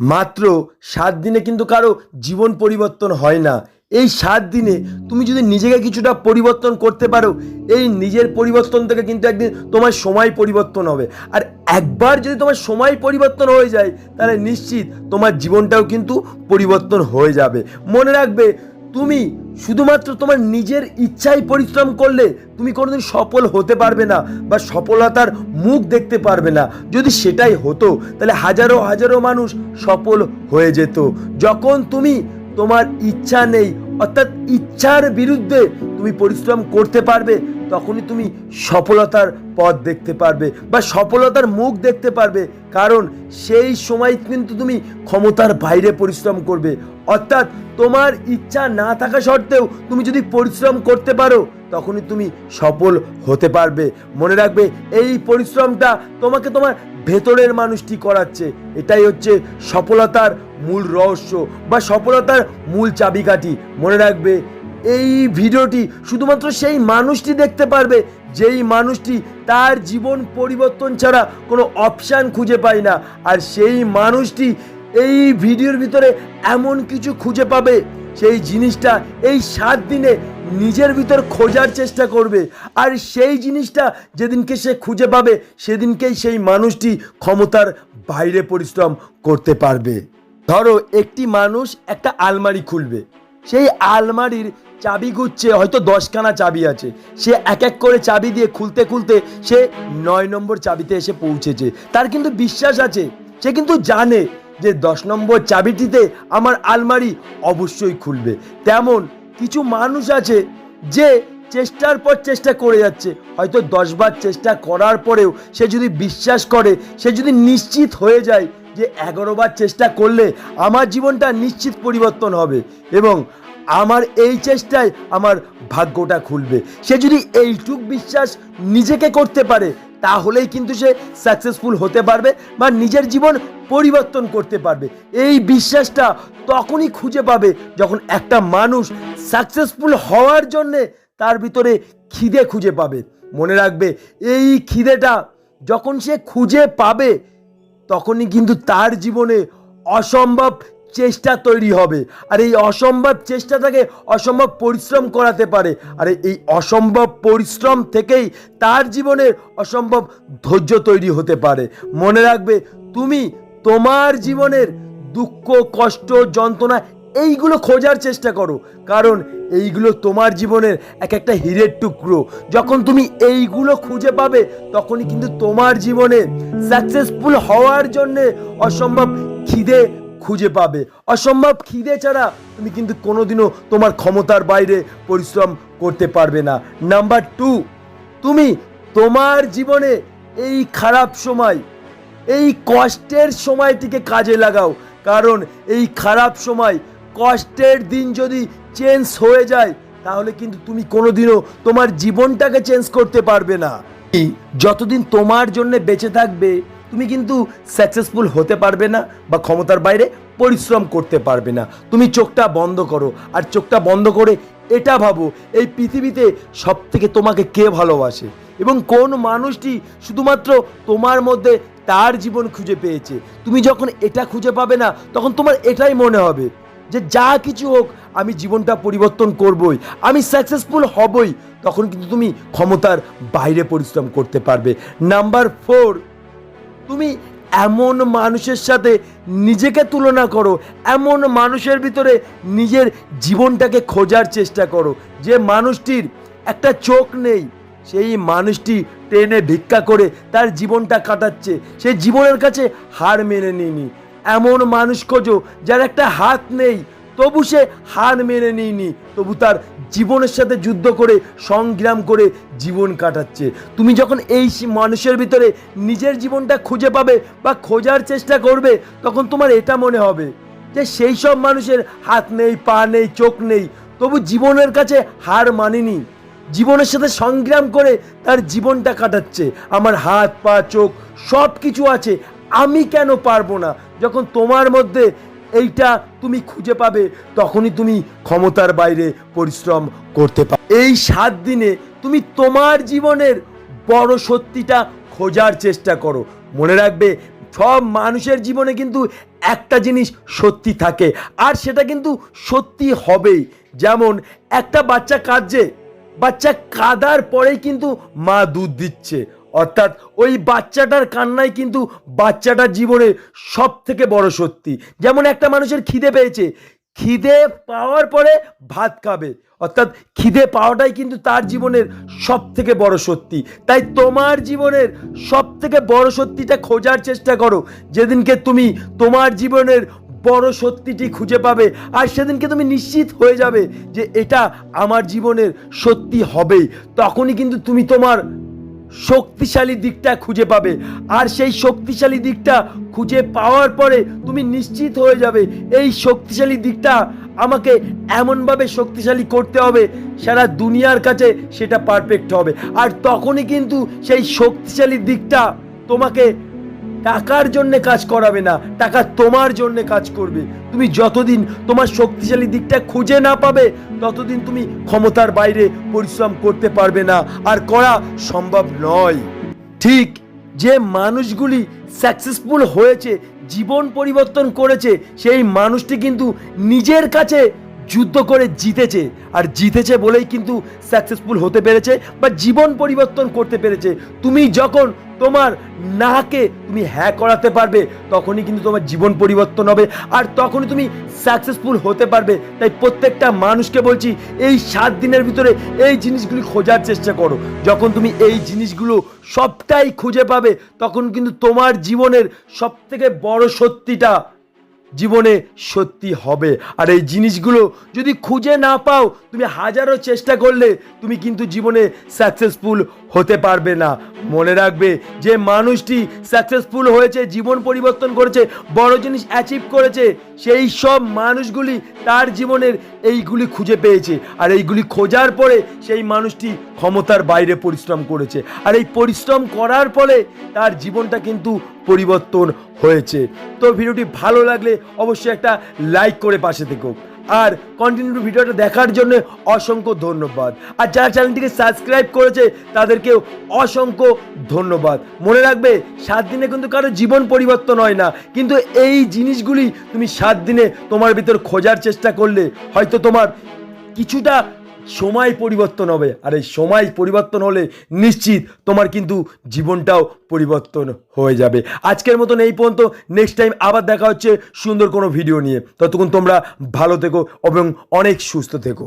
মাত্র সাত দিনে কিন্তু কারও জীবন পরিবর্তন হয় না। এই সাত দিনে তুমি যদি নিজেকে কিছুটা পরিবর্তন করতে পারো, এই নিজের পরিবর্তন থেকে কিন্তু একদিন তোমার সময় পরিবর্তন হবে। আর একবার যদি তোমার সময় পরিবর্তন হয়ে যায়, তাহলে নিশ্চিত তোমার জীবনটাও কিন্তু পরিবর্তন হয়ে যাবে। মনে রাখবে তুমি শুধুমাত্র তোমার নিজের ইচ্ছায় পরিশ্রম করলে তুমি কোনোদিন সফল হতে পারবে না বা সফলতার মুখ দেখতে পারবে না। যদি সেটাই হতো, তাহলে হাজারো হাজারো মানুষ সফল হয়ে যেত। যখন তুমি তোমার ইচ্ছা নেই, অর্থাৎ ইচ্ছার বিরুদ্ধে তুমি পরিশ্রম করতে পারবে তখনই তুমি সফলতার পথ দেখতে পারবে বা সফলতার মুখ দেখতে পারবে। কারণ সেই সময় কিন্তু তুমি ক্ষমতার বাইরে পরিশ্রম করবে। অর্থাৎ তোমার ইচ্ছা না থাকা সত্ত্বেও তুমি যদি পরিশ্রম করতে পারো, তখনই তুমি সফল হতে পারবে। মনে রাখবে, এই পরিশ্রমটা তোমাকে তোমার ভেতরের মানুষটি করাচ্ছে। এটাই হচ্ছে সফলতার মূল রহস্য বা সফলতার মূল চাবিকাঠি। মনে রাখবে এই ভিডিওটি শুধুমাত্র সেই মানুষটি দেখতে পারবে, যেই মানুষটি তার জীবন পরিবর্তন ছাড়া কোনো অপশান খুঁজে পায় না। আর সেই মানুষটি এই ভিডিওর ভিতরে এমন কিছু খুঁজে পাবে, সেই জিনিসটা এই সাত দিনে নিজের ভিতর খোঁজার চেষ্টা করবে। আর সেই জিনিসটা যেদিনকে সে খুঁজে পাবে, সেদিনকেই সেই মানুষটি ক্ষমতার বাইরে পরিশ্রম করতে পারবে। ধরো একটি মানুষ একটা আলমারি খুলবে সেই আলমারির চাবি গুচ্ছে, হয়তো দশখানা চাবি আছে। সে এক এক করে চাবি দিয়ে খুলতে খুলতে সে নয় নম্বর চাবিতে এসে পৌঁছেছে। তার কিন্তু বিশ্বাস আছে, সে কিন্তু জানে যে দশ নম্বর চাবিটিতে আমার আলমারি অবশ্যই খুলবে। তেমন কিছু মানুষ আছে যে চেষ্টার পর চেষ্টা করে যাচ্ছে, হয়তো দশবার চেষ্টা করার পরেও সে যদি বিশ্বাস করে, সে যদি নিশ্চিত হয়ে যায় যে এগারোবার চেষ্টা করলে আমার জীবনটা নিশ্চিত পরিবর্তন হবে এবং আমার এই চেষ্টায় আমার ভাগ্যটা খুলবে। সে যদি এইটুক বিশ্বাস নিজেকে করতে পারে, তাহলেই কিন্তু সে সাকসেসফুল হতে পারবে বা নিজের জীবন পরিবর্তন করতে পারবে। এই বিশ্বাসটা তখনই খুঁজে পাবে যখন একটা মানুষ সাকসেসফুল হওয়ার জন্যে তার ভিতরে খিদে খুঁজে পাবে। মনে রাখবে, এই খিদেটা যখন সে খুঁজে পাবে তখনই কিন্তু তার জীবনে অসম্ভব চেষ্টা তৈরি হবে। আর এই অসম্ভব চেষ্টা থেকে অসম্ভব পরিশ্রম করাতে পারে। আর এই অসম্ভব পরিশ্রম থেকেই তার জীবনে অসম্ভব ধৈর্য তৈরি হতে পারে। মনে রাখবে, তুমি তোমার জীবনের দুঃখ, কষ্ট, যন্ত্রণা এইগুলো খোঁজার চেষ্টা করো। কারণ এইগুলো তোমার জীবনের এক একটা হীরের টুকরো। যখন তুমি এইগুলো খুঁজে পাবে, তখনই কিন্তু তোমার জীবনে সাকসেসফুল হওয়ার জন্যে অসম্ভব খিদে খুঁজে পাবে। অসম্ভব খিদে ছাড়া তুমি কিন্তু কোনোদিনও তোমার ক্ষমতার বাইরে পরিশ্রম করতে পারবে না। নাম্বার টু তুমি তোমার জীবনে এই খারাপ সময়, এই কষ্টের সময়টিকে কাজে লাগাও। কারণ এই খারাপ সময়, কষ্টের দিন যদি চেঞ্জ হয়ে যায়, তাহলে কিন্তু তুমি কোনোদিনও তোমার জীবনটাকে চেঞ্জ করতে পারবে না। যতদিন তোমার জন্য বেঁচে থাকবে, তুমি কিন্তু সাকসেসফুল হতে পারবে না বা ক্ষমতার বাইরে পরিশ্রম করতে পারবে না। তুমি চোখটা বন্ধ করো আর চোখটা বন্ধ করে এটা ভাবো, এই পৃথিবীতে সব থেকে তোমাকে কে ভালোবাসে? এবং কোন মানুষটি শুধুমাত্র তোমার মধ্যে তার জীবন খুঁজে পেয়েছে? তুমি যখন এটা খুঁজে পাবে না, তখন তোমার এটাই মনে হবে যে যা কিছু হোক, আমি জীবনটা পরিবর্তন করবই, আমি সাকসেসফুল হবই। তখন কিন্তু তুমি ক্ষমতার বাইরে পরিশ্রম করতে পারবে। নাম্বার ফোর তুমি এমন মানুষের সাথে নিজেকে তুলনা করো, এমন মানুষের ভিতরে নিজের জীবনটাকে খোঁজার চেষ্টা করো। যে মানুষটির একটা চোখ নেই, সেই মানুষটি ট্রেনে ভিক্ষা করে তার জীবনটা কাটাচ্ছে। সে জীবনের কাছে হার মেনে নিনি এমন মানুষ খোঁজো, যার একটা হাত নেই তবু সে হার মেনে নিইনি তবু তার জীবনের সাথে যুদ্ধ করে, সংগ্রাম করে জীবন কাটাচ্ছে। তুমি যখন এই মানুষের ভিতরে নিজের জীবনটা খুঁজে পাবে বা খোঁজার চেষ্টা করবে, তখন তোমার এটা মনে হবে যে সেই সব মানুষের হাত নেই, পা নেই, চোখ নেই। তবু জীবনের কাছে হার মানেনি। জীবনের সাথে সংগ্রাম করে তার জীবনটা কাটাচ্ছে। আমার হাত, পা, চোখ সব কিছু আছে, আমি কেন পারব না? যখন তোমার মধ্যে এইটা তুমি খুঁজে পাবে, তখনই তুমি ক্ষমতার বাইরে পরিশ্রম করতে পারবে এই সাত দিনে তুমি তোমার জীবনের বড় সত্যিটা খোঁজার চেষ্টা করো। মনে রাখবে, সব মানুষের জীবনে কিন্তু একটা জিনিস সত্যি থাকে, আর সেটা কিন্তু সত্যি হবেই। যেমন, একটা বাচ্চা কাঁদছে, বাচ্চা কাদার পরেই কিন্তু মা দুধ দিচ্ছে। অর্থাৎ ওই বাচ্চাটার কান্নাই কিন্তু বাচ্চাটার জীবনে সব থেকে বড় সত্যি। যেমন একটা মানুষের খিদে পেয়েছে, খিদে পাওয়ার পরে ভাত খাবে। অর্থাৎ খিদে পাওয়াটাই কিন্তু তার জীবনের সব থেকে বড় সত্যি। তাই তোমার জীবনের সব থেকে বড় সত্যিটা খোঁজার চেষ্টা করো। যেদিনকে তুমি তোমার জীবনের বড় সত্যিটি খুঁজে পাবে, আর সেদিনকে তুমি নিশ্চিত হয়ে যাবে যে এটা আমার জীবনের সত্যি হবেই। তখনই কিন্তু তুমি তোমার শক্তিশালী দিকটা খুঁজে পাবে। আর সেই শক্তিশালী দিকটা খুঁজে পাওয়ার পরে তুমি নিশ্চিত হয়ে যাবে, এই শক্তিশালী দিকটা আমাকে এমনভাবে শক্তিশালী করতে হবে, সারা দুনিয়ার কাছে সেটা পারফেক্ট হবে। আর তখনই কিন্তু সেই শক্তিশালী দিকটা তোমাকে টাকার জন্য কাজ করাবে না, টাকা তোমার জন্য কাজ করবে। তুমি যতদিন তোমার শক্তিশালী দিকটা খুঁজে না পাবে, ততদিন তুমি ক্ষমতার বাইরে পরিশ্রম করতে পারবে না, আর করা সম্ভব নয়। ঠিক যে মানুষগুলি সাকসেসফুল হয়েছে, জীবন পরিবর্তন করেছে, সেই মানুষটি কিন্তু নিজের কাছে যুদ্ধ করে জিতেছে, আর জিতেছে বলেই কিন্তু সাকসেসফুল হতে পেরেছে বা জীবন পরিবর্তন করতে পেরেছে। তুমি যখন তোমার নাকে তুমি হ্যাঁ করাতে পারবে, তখনই কিন্তু তোমার জীবন পরিবর্তন হবে আর তখনই তুমি সাকসেসফুল হতে পারবে। তাই প্রত্যেকটা মানুষকে বলছি, এই সাত দিনের ভিতরে এই জিনিসগুলি খোঁজার চেষ্টা করো। যখন তুমি এই জিনিসগুলো সবটাই খুঁজে পাবে, তখন কিন্তু তোমার জীবনের সবথেকে বড় সত্যিটা জীবনে সত্যি হবে। আর এই জিনিসগুলো যদি খুঁজে না পাও, তুমি হাজারো চেষ্টা করলে তুমি কিন্তু জীবনে সাকসেসফুল হতে পারবে না। মনে রাখবে, যে মানুষটি সাকসেসফুল হয়েছে, জীবন পরিবর্তন করেছে, বড় জিনিস অ্যাচিভ করেছে, সেই সব মানুষগুলি তার জীবনের এইগুলি খুঁজে পেয়েছে। আর এইগুলি খোঁজার পরে সেই মানুষটি ক্ষমতার বাইরে পরিশ্রম করেছে। আর এই পরিশ্রম করার ফলে তার জীবনটা কিন্তু পরিবর্তন হয়েছে। তো ভিডিওটি ভালো লাগলে অবশ্যই একটা লাইক করে পাশে থেকো। আর কন্টিনিউ ভিডিওটা দেখার জন্য অসংখ্য ধন্যবাদ। আর যারা চ্যানেলটিকে সাবস্ক্রাইব করেছে, তাদেরকেও অসংখ্য ধন্যবাদ। মনে রাখবে, সাত দিনে কিন্তু কারও জীবন পরিবর্তন হয় না। কিন্তু এই জিনিসগুলি তুমি সাত দিনে তোমার ভিতর খোঁজার চেষ্টা করলে হয়তো তোমার কিছুটা সময় পরিবর্তন হবে। আর এই সময় পরিবর্তন হলে নিশ্চিত তোমার কিন্তু জীবনটাও পরিবর্তন হয়ে যাবে। আজকের মতন এই পর্যন্ত। নেক্সট টাইম আবার দেখা হচ্ছে সুন্দর কোনো ভিডিও নিয়ে। ততক্ষণ তোমরা ভালো থেকো এবং অনেক সুস্থ থেকো।